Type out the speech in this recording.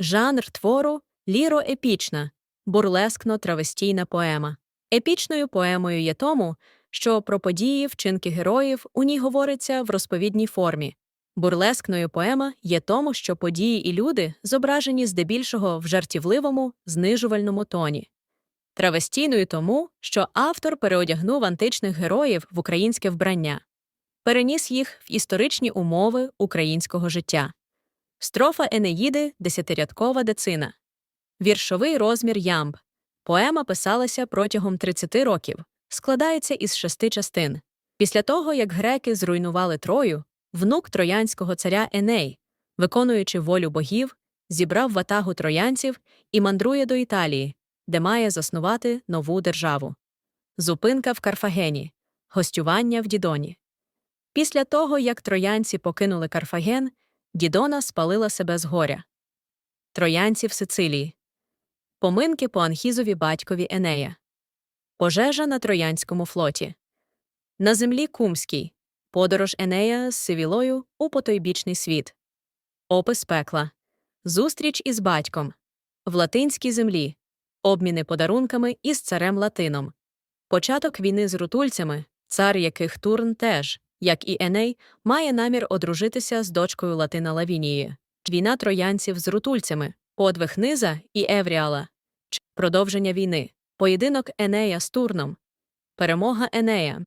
Жанр твору ліроепічна, бурлескно-травестійна поема. Епічною поемою є тому, що про події, вчинки героїв у ній говориться в розповідній формі. Бурлескною поема є тому, що події і люди зображені здебільшого в жартівливому, знижувальному тоні. Травестійною тому, що автор переодягнув античних героїв в українське вбрання, переніс їх в історичні умови українського життя. Строфа Енеїди десятирядкова децина. Віршовий розмір ямб. Поема писалася протягом 30 років, складається із шести частин. Після того, як греки зруйнували Трою, внук троянського царя Еней, виконуючи волю богів, зібрав ватагу троянців і мандрує до Італії, де має заснувати нову державу. Зупинка в Карфагені, гостювання в Дідоні. Після того, як троянці покинули Карфаген, Дідона спалила себе з горя. Троянці в Сицилії. Поминки по Анхізові батькові Енея. Пожежа на Троянському флоті. На землі Кумській. Подорож Енея з Сивілою у потойбічний світ. Опис пекла. Зустріч із батьком. В латинській землі. Обміни подарунками із царем Латином. Початок війни з рутульцями, цар яких Турн теж, як і Еней, має намір одружитися з дочкою Латина Лавінії. Війна троянців з рутульцями, подвиг Низа і Евріала. Продовження війни. Поєдинок Енея з Турном. Перемога Енея.